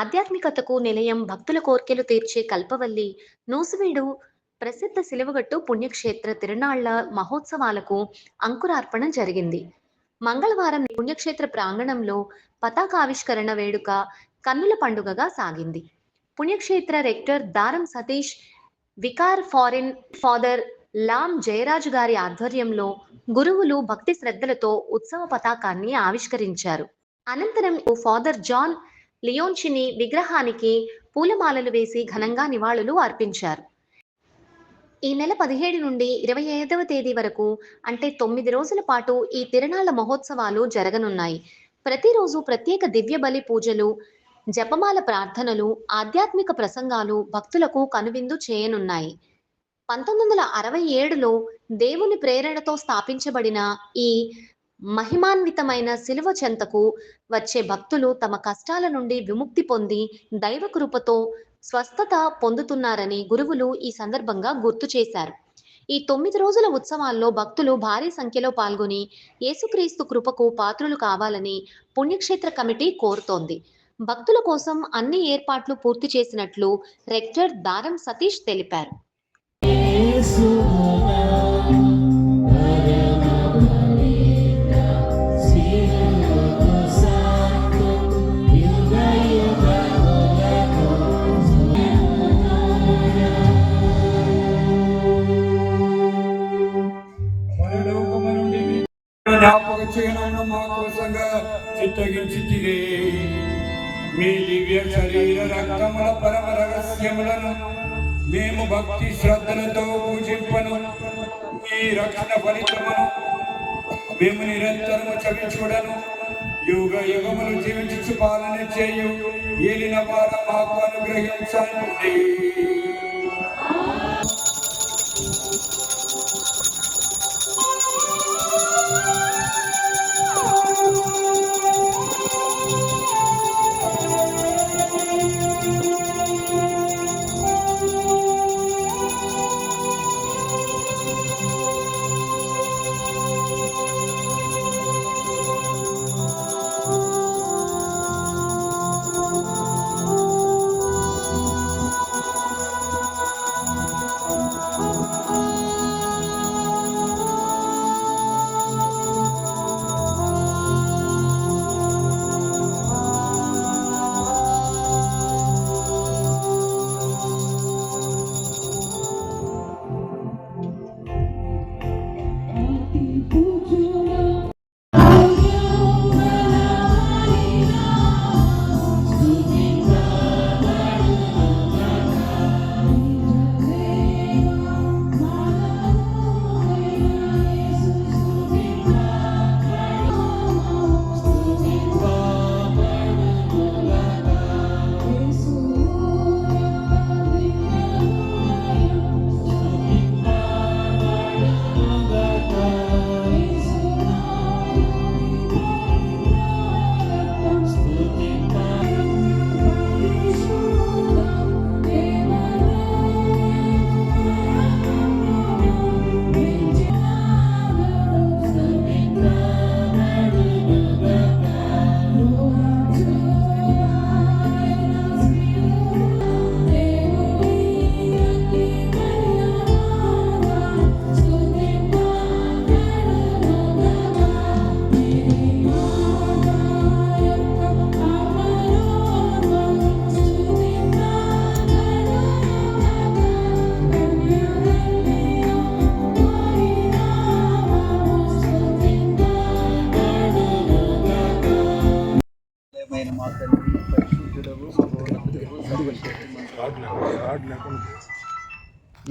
ఆధ్యాత్మికతకు నిలయం భక్తుల కోర్కెలు తీర్చే కల్పవల్లి నూసివేడు ప్రసిద్ధ సిలువగట్టు పుణ్యక్షేత్ర తిరునాళ్ళ మహోత్సవాలకు అంకురార్పణ జరిగింది. మంగళవారం పుణ్యక్షేత్ర ప్రాంగణంలో పతాకావిష్కరణ వేడుక కన్నుల పండుగగా సాగింది. పుణ్యక్షేత్ర rector Daram Satish vicar foreign father Lam Jayaraju గారి ఆధ్వర్యంలో గురువులు భక్తి శ్రద్ధలతో ఉత్సవ పతాకాన్ని ఆవిష్కరించారు. అనంతరం ఓ ఫాదర్ జాన్ లియోన్చిని విగ్రహానికి పూలమాలలు వేసి ఘనంగా నివాళులు అర్పించారు. ఈ నెల పదిహేడు నుండి ఇరవై ఐదవ తేదీ వరకు అంటే తొమ్మిది రోజుల పాటు ఈ తిరణాల మహోత్సవాలు జరగనున్నాయి. ప్రతిరోజు ప్రత్యేక దివ్య బలి పూజలు జపమాల ప్రార్థనలు ఆధ్యాత్మిక ప్రసంగాలు భక్తులకు కనువిందు చేయనున్నాయి. పంతొమ్మిది వందల అరవై ఏడులో దేవుని ప్రేరణతో స్థాపించబడిన ఈ మహిమాన్వితమైన శిలువ చెంతకు వచ్చే భక్తులు తమ కష్టాల నుండి విముక్తి పొంది దైవ కృపతో స్వస్థత పొందుతున్నారని గురువులు ఈ సందర్భంగా గుర్తు చేశారు. ఈ తొమ్మిది రోజుల ఉత్సవాల్లో భక్తులు భారీ సంఖ్యలో పాల్గొని యేసుక్రీస్తు కృపకు పాత్రులు కావాలని పుణ్యక్షేత్ర కమిటీ కోరుతోంది. భక్తుల కోసం అన్ని ఏర్పాట్లు పూర్తి చేసినట్లు రెక్టర్ దారం సతీష్ తెలిపారు. జ్ఞాపక చేయనన్న మా కోసంగా చిత్తగించితిరే మీ దివ్య శరీర రక్తముల పరమ రహస్యములను మేము భక్తి శ్రద్ధలతో పూజింపను. మీ రక్షణ ఫలితమును మేము నిరంతరము చవి చూడను యుగ యుగములు జీవించు పాలన చేయు. ఏలిన పాల మాకు అనుగ్రహించండి.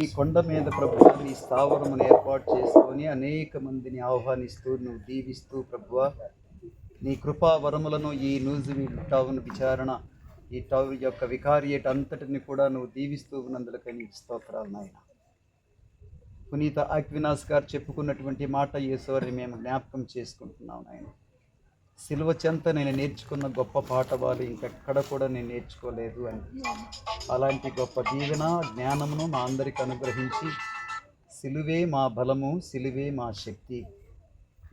ఈ కొండ మీద ప్రభు నీ స్థావరమును ఏర్పాటు చేసుకొని అనేక మందిని ఆహ్వానిస్తూ నువ్వు దీవిస్తూ ప్రభువ నీ కృపా వరములను ఈ న్యూజివీ టౌన్ విచారణ ఈ టౌన్ యొక్క వికారియేట్ అంతటిని కూడా నువ్వు దీవిస్తూ ఉన్నందులకై నీకు స్తోత్రాలు నాయన. పునీత అక్వినాస్ గారు చెప్పుకున్నటువంటి మాట యేసోని మేము జ్ఞాపకం చేసుకుంటున్నాం నాయన. సిలువ చెంత నేను నేర్చుకున్న గొప్ప పాఠవాలు ఇంకెక్కడ కూడా నేను నేర్చుకోలేదు అని. అలాంటి గొప్ప దీవెన జ్ఞానమును మా అందరికి అనుగ్రహించి సిలువే మా బలము సిలువే మా శక్తి.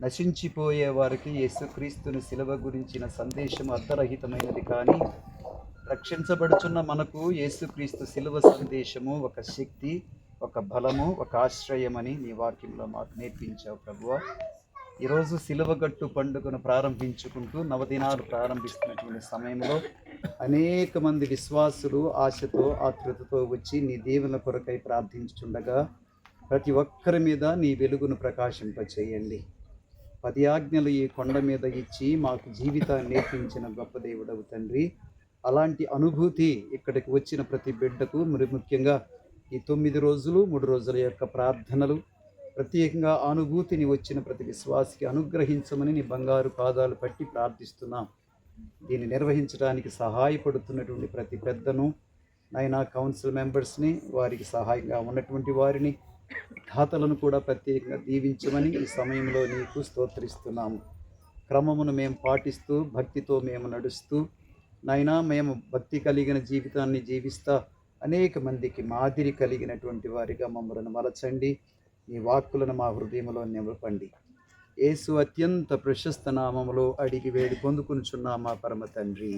నశించిపోయే వారికి యేసుక్రీస్తుని సిలువ గురించిన సందేశం అర్థరహితమైనది కానీ రక్షించబడుచున్న మనకు యేసుక్రీస్తు సిలువ సందేశము ఒక శక్తి ఒక బలము ఒక ఆశ్రయమని నీ వాక్యంలో మాకు నేర్పించావు ప్రభువ. ఈరోజు సిలువగట్టు పండుగను ప్రారంభించుకుంటూ నవదినాలు ప్రారంభిస్తున్నటువంటి సమయంలో అనేక మంది విశ్వాసులు ఆశతో ఆతృతతో వచ్చి నీ దీవెన కొరకై ప్రార్థించుచుండగా ప్రతి ఒక్కరి మీద నీ వెలుగును ప్రకాశింపచేయండి. పది ఆజ్ఞలు ఈ కొండ మీద ఇచ్చి మాకు జీవితాన్ని నేర్పించిన గొప్ప దేవుడవు తండ్రి. అలాంటి అనుభూతి ఇక్కడికి వచ్చిన ప్రతి బిడ్డకు మరి ముఖ్యంగా ఈ తొమ్మిది రోజులు మూడు రోజుల యొక్క ప్రార్థనలు ప్రత్యేకంగా అనుభూతిని వచ్చిన ప్రతి విశ్వాసికి అనుగ్రహించమని నీ బంగారు పాదాలు పట్టి ప్రార్థిస్తున్నాం. దీన్ని నిర్వహించడానికి సహాయపడుతున్నటువంటి ప్రతి పెద్దను నైనా కౌన్సిల్ మెంబర్స్ని వారికి సహాయంగా ఉన్నటువంటి వారిని ఖాతాలను కూడా ప్రత్యేకంగా దీవించమని ఈ సమయంలో నీకు స్తోత్రిస్తున్నాము క్రమమును మేము పాటిస్తూ భక్తితో మేము నడుస్తూ నైనా మేము భక్తి కలిగిన జీవితాన్ని జీవిస్తా అనేక మందికి మాదిరి కలిగినటువంటి వారిగా మమ్మలను మలచండి. నీ వాక్కులను మా హృదయంలో నిలపండి యేసు అత్యంత ప్రశస్త నామములో అడిగి వేడి పొందుకునిచున్నా మా పరమ తండ్రి.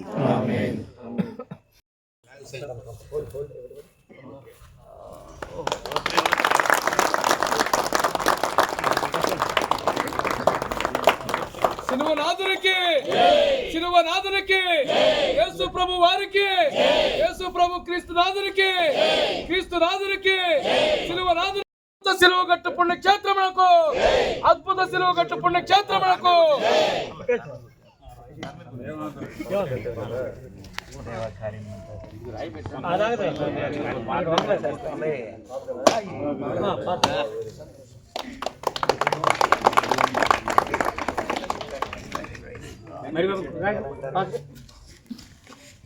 సినువనాథునికి సినువనాథునికి యేసు ప్రభు వారికి యేసు ప్రభు క్రీస్తు నాథునికి క్రీస్తు నాథునికి సిలువనాథునికి. సిలువ గట్టు పుణ్యక్షేత్రమునకు అద్భుత సిలువ గట్టు పుణ్యక్షేత్రమునకు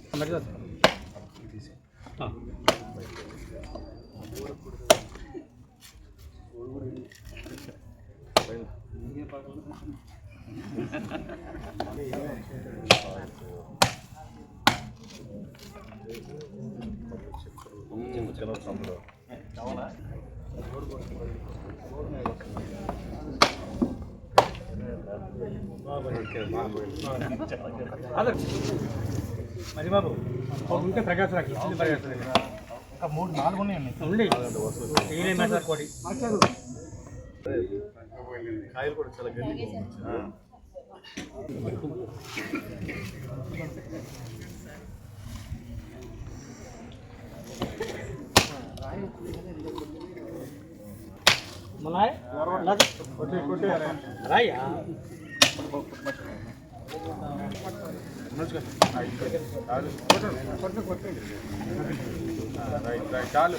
మరి బాబు ఉంటే ప్రకాశ్ రాకి ఇచ్చింది ప్రకాశ్ రాకి ఇంకా మూడు నాలుగు ఉన్నాయండి ఉండి ఈయన మెసార్ కోటి కాయలు కూడా చాలా గట్టి మలాయ్ కొట్టి కొట్టి చాలు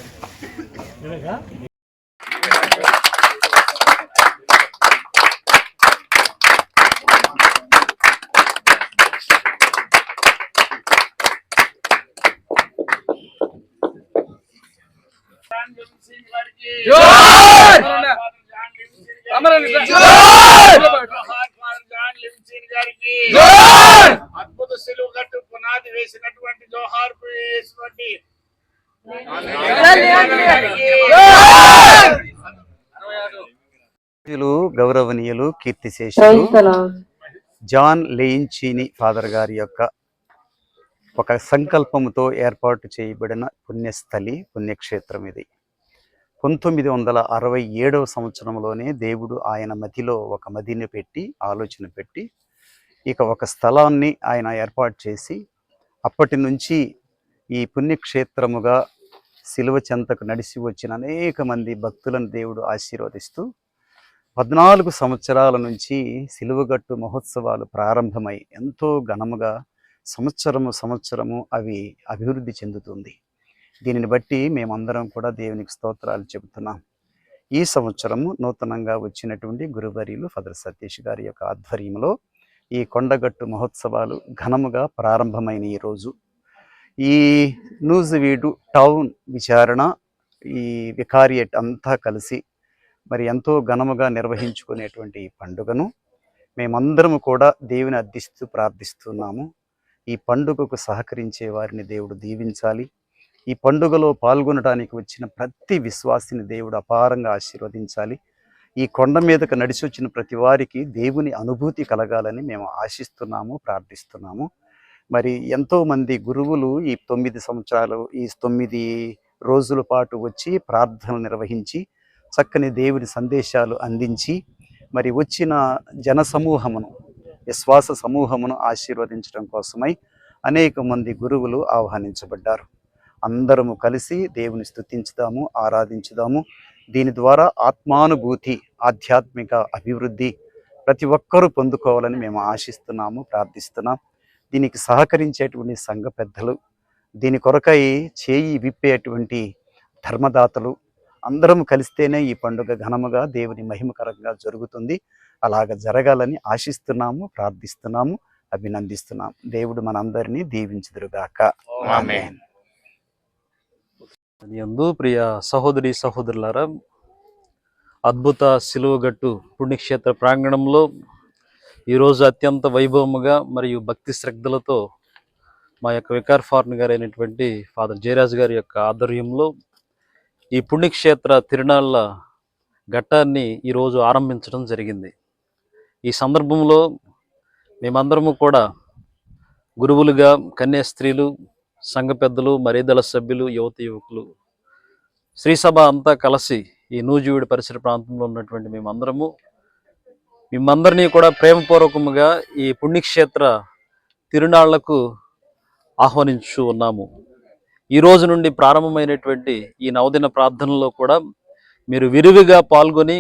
అద్భుత సెలువు గట్టు పునాది వేసినటువంటి జోహార్ వేసినటువంటి గౌరవనీయులు కీర్తిశేషులు జాన్ లేయించీని ఫాదర్ గారి యొక్క ఒక సంకల్పముతో ఏర్పాటు చేయబడిన పుణ్యస్థలి పుణ్యక్షేత్రం ఇది. పంతొమ్మిది వందల అరవై ఏడవ సంవత్సరంలోనే దేవుడు ఆయన మదిలో ఒక మదిని పెట్టి ఆలోచన పెట్టి ఇక ఒక స్థలాన్ని ఆయన ఏర్పాటు చేసి అప్పటి నుంచి ఈ పుణ్యక్షేత్రముగా శిలువ చెంతకు నడిచి వచ్చిన అనేక మంది భక్తులను దేవుడు ఆశీర్వదిస్తూ పద్నాలుగు సంవత్సరాల నుంచి సిలువగట్టు మహోత్సవాలు ప్రారంభమై ఎంతో ఘనముగా సంవత్సరము సంవత్సరము అవి అభివృద్ధి చెందుతుంది. దీనిని బట్టి మేమందరం కూడా దేవునికి స్తోత్రాలు చెబుతున్నాం. ఈ సంవత్సరము నూతనంగా వచ్చినటువంటి గురువర్యులు ఫదర్ సతీష్ గారి యొక్క ఆధ్వర్యంలో ఈ కొండగట్టు మహోత్సవాలు ఘనముగా ప్రారంభమైన ఈ రోజు. ఈ నూజివీడు టౌన్ విచారణ ఈ వికారియట్ అంతా కలిసి మరి ఎంతో ఘనముగా నిర్వహించుకునేటువంటి ఈ పండుగను మేమందరము కూడా దేవుని అర్థిస్తూ ప్రార్థిస్తున్నాము. ఈ పండుగకు సహకరించే వారిని దేవుడు దీవించాలి. ఈ పండుగలో పాల్గొనడానికి వచ్చిన ప్రతి విశ్వాసిని దేవుడు అపారంగా ఆశీర్వదించాలి. ఈ కొండ మీదకు నడిచి వచ్చిన ప్రతి వారికి దేవుని అనుభూతి కలగాలని మేము ఆశిస్తున్నాము ప్రార్థిస్తున్నాము. మరి ఎంతోమంది గురువులు ఈ తొమ్మిది సంవత్సరాలు ఈ తొమ్మిది రోజుల పాటు వచ్చి ప్రార్థనలు నిర్వహించి చక్కని దేవుని సందేశాలు అందించి మరి వచ్చిన జన సమూహమును విశ్వాస సమూహమును ఆశీర్వదించడం కోసమై అనేక మంది గురువులు ఆహ్వానించబడ్డారు. అందరము కలిసి దేవుని స్తుతించుదాము ఆరాధించుదాము. దీని ద్వారా ఆత్మానుభూతి ఆధ్యాత్మిక అభివృద్ధి ప్రతి ఒక్కరూ పొందుకోవాలని మేము ఆశిస్తున్నాము ప్రార్థిస్తున్నాం. దీనికి సహకరించేటువంటి సంఘ పెద్దలు దీని కొరకై చేయి విప్పేటువంటి ధర్మదాతలు అందరం కలిస్తేనే ఈ పండుగ ఘనముగా దేవుని మహిమకరంగా జరుగుతుంది. అలాగ జరగాలని ఆశిస్తున్నాము ప్రార్థిస్తున్నాము అభినందిస్తున్నాం దేవుడు మనందరినీ దీవించుదురుగాక. ఆమెన్. యందు ప్రియ సహోదరి సహోదరులారా అద్భుత సిలువగట్టు పుణ్యక్షేత్ర ప్రాంగణంలో ఈరోజు అత్యంత వైభవముగా మరియు భక్తి శ్రద్ధలతో మా యొక్క వికార్ ఫార్న్ గారు అయినటువంటి ఫాదర్ జయరాజ్ గారి యొక్క ఆధ్వర్యంలో ఈ పుణ్యక్షేత్ర తిరునాళ్ళ ఘట్టాన్ని ఈరోజు ఆరంభించడం జరిగింది. ఈ సందర్భంలో మేమందరము కూడా గురువులుగా కన్యాస్త్రీలు సంఘ పెద్దలు మరీదల సభ్యులు యువత యువకులు. శ్రీసభ అంతా కలిసి ఈ నూజివీడు పరిసర ప్రాంతంలో ఉన్నటువంటి మేమందరము. మిమ్మందరినీ కూడా ప్రేమపూర్వకముగా ఈ పుణ్యక్షేత్ర తిరునాళ్ళకు ఆహ్వానించు ఉన్నాము. ఈ రోజు నుండి ప్రారంభమైనటువంటి ఈ నవదిన ప్రార్థనలో కూడా మీరు విరివిగా పాల్గొని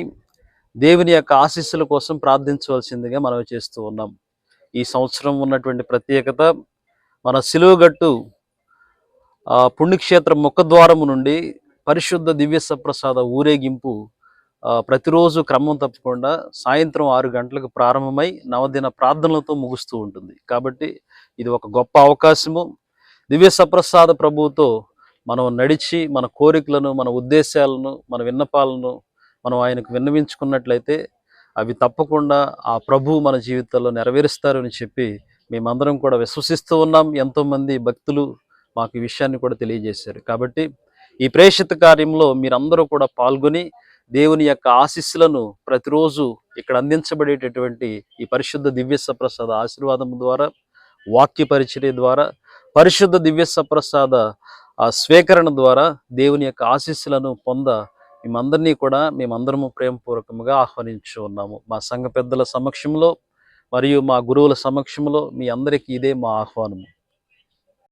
దేవుని యొక్క ఆశీస్సుల కోసం ప్రార్థించవలసిందిగా మనం చేస్తూ ఉన్నాం. ఈ సంవత్సరం ఉన్నటువంటి ప్రత్యేకత మన సిలువగట్టు పుణ్యక్షేత్ర ముఖద్వారము నుండి పరిశుద్ధ దివ్య సప్రసాద ఊరేగింపు ప్రతిరోజు క్రమం తప్పకుండా సాయంత్రం ఆరు గంటలకు ప్రారంభమై నవదిన ప్రార్థనలతో ముగుస్తూ ఉంటుంది. కాబట్టి ఇది ఒక గొప్ప అవకాశము. దివ్య సప్రసాద ప్రభువుతో మనం నడిచి మన కోరికలను మన ఉద్దేశాలను మన విన్నపాలను మనం ఆయనకు విన్నవించుకున్నట్లయితే అవి తప్పకుండా ఆ ప్రభు మన జీవితంలో నెరవేరుస్తారని చెప్పి మేమందరం కూడా విశ్వసిస్తూ ఉన్నాం. ఎంతోమంది భక్తులు మాకు ఈ విషయాన్ని కూడా తెలియజేశారు. కాబట్టి ఈ ప్రేషిత కార్యంలో మీరందరూ కూడా పాల్గొని దేవుని యొక్క ఆశీస్సులను ప్రతిరోజు ఇక్కడ అందించబడేటటువంటి ఈ పరిశుద్ధ దివ్య సప్రసాద ఆశీర్వాదం ద్వారా వాక్య పరిచర్య ద్వారా పరిశుద్ధ దివ్య సప్రసాద ఆ స్వీకరణ ద్వారా దేవుని యొక్క ఆశీస్సులను పొంద మేమందరినీ కూడా మేమందరము ప్రేమపూర్వకంగా ఆహ్వానించు ఉన్నాము. మా సంఘ పెద్దల సమక్షంలో మరియు మా గురువుల సమక్షంలో మీ అందరికీ ఇదే మా ఆహ్వానము.